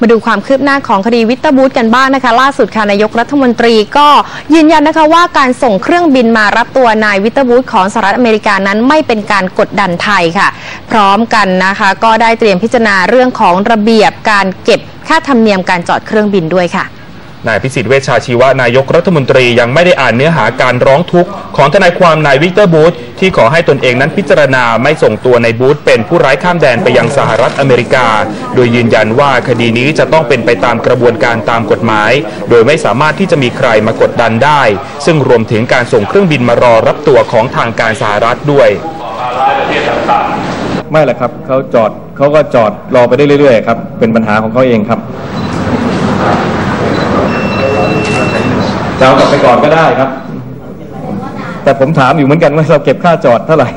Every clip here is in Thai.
มาดูความคืบหน้าของคดีวิตเตอร์บูธกันบ้างนะคะ ล่าสุดค่ะนายกรัฐมนตรีก็ยืนยันนะคะว่าการส่งเครื่องบินมารับตัวนายวิตเตอร์บูธของสหรัฐอเมริกานั้นไม่เป็นการกดดันไทยค่ะ พร้อมกันนะคะ ก็ได้เตรียมพิจารณาเรื่องของระเบียบการเก็บค่าธรรมเนียมการจอดเครื่องบินด้วยค่ะ นายพิสิทธิ์เวชชาชีวะนายกรัฐมนตรียังไม่ได้อ่านเนื้อหาการร้องทุกข์ของทนายความนายวิกเตอร์บูธที่ขอให้ตนเองนั้นพิจารณาไม่ส่งตัวในบูธเป็นผู้ร้ายข้ามแดนไปยังสหรัฐอเมริกา โดยยืนยันว่าคดีนี้จะต้องเป็นไปตามกระบวนการตามกฎหมาย โดยไม่สามารถที่จะมีใครมากดดันได้ ซึ่งรวมถึงการส่งเครื่องบินมารอรับตัวของทางการสหรัฐด้วยไม่แหละครับเขาจอดเขาก็จอดรอไปได้เรื่อยๆครับเป็นปัญหาของเขาเองครับ จะเอากลับไปก่อนก็ได้ครับ แต่ผมถามอยู่เหมือนกันว่าเราเก็บค่าจอดเท่าไหร่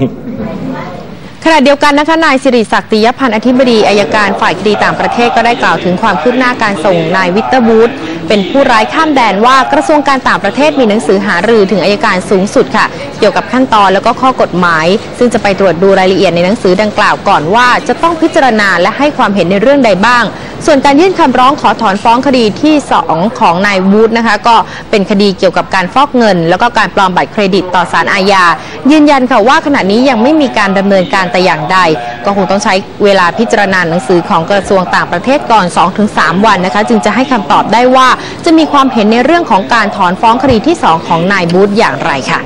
ขณะเดียวกันนะคะนายสิริศักดิ์ติยพันธ์อธิบดีอายการฝ่ายคดีต่างประเทศก็ได้กล่าวถึงความคืบหน้าการส่งนายวิกเตอร์บูธเป็นผู้ร้ายข้ามแดนว่ากระทรวงการต่างประเทศมีหนังสือหารือถึงอายการสูงสุดค่ะ เกี่ยวกับขั้นตอนแล้วก็ข้อกฎหมาย ซึ่งจะไปตรวจดูรายละเอียดในหนังสือดังกล่าวก่อนว่า จะต้องพิจารณาและให้ความเห็นในเรื่องใดบ้าง ส่วนการยื่นคำร้องขอถอนฟ้องคดีที่ 2 ของนายวูดนะคะ ก็เป็นคดีเกี่ยวกับการฟอกเงิน แล้วก็การปลอมบัตรเครดิตต่อสารอาญายืนยันค่ะว่าขณะนี้ยังไม่มีการดำเนินการแต่อย่างใด ก็คงต้องใช้เวลาพิจารณาหนังสือของกระทรวงต่างประเทศก่อน 2-3 วันนะคะ จึงจะให้คำตอบได้ว่าจะมีความเห็นในเรื่องของการถอนฟ้องคดีที่ 2 ของนายบูธอย่างไรค่ะ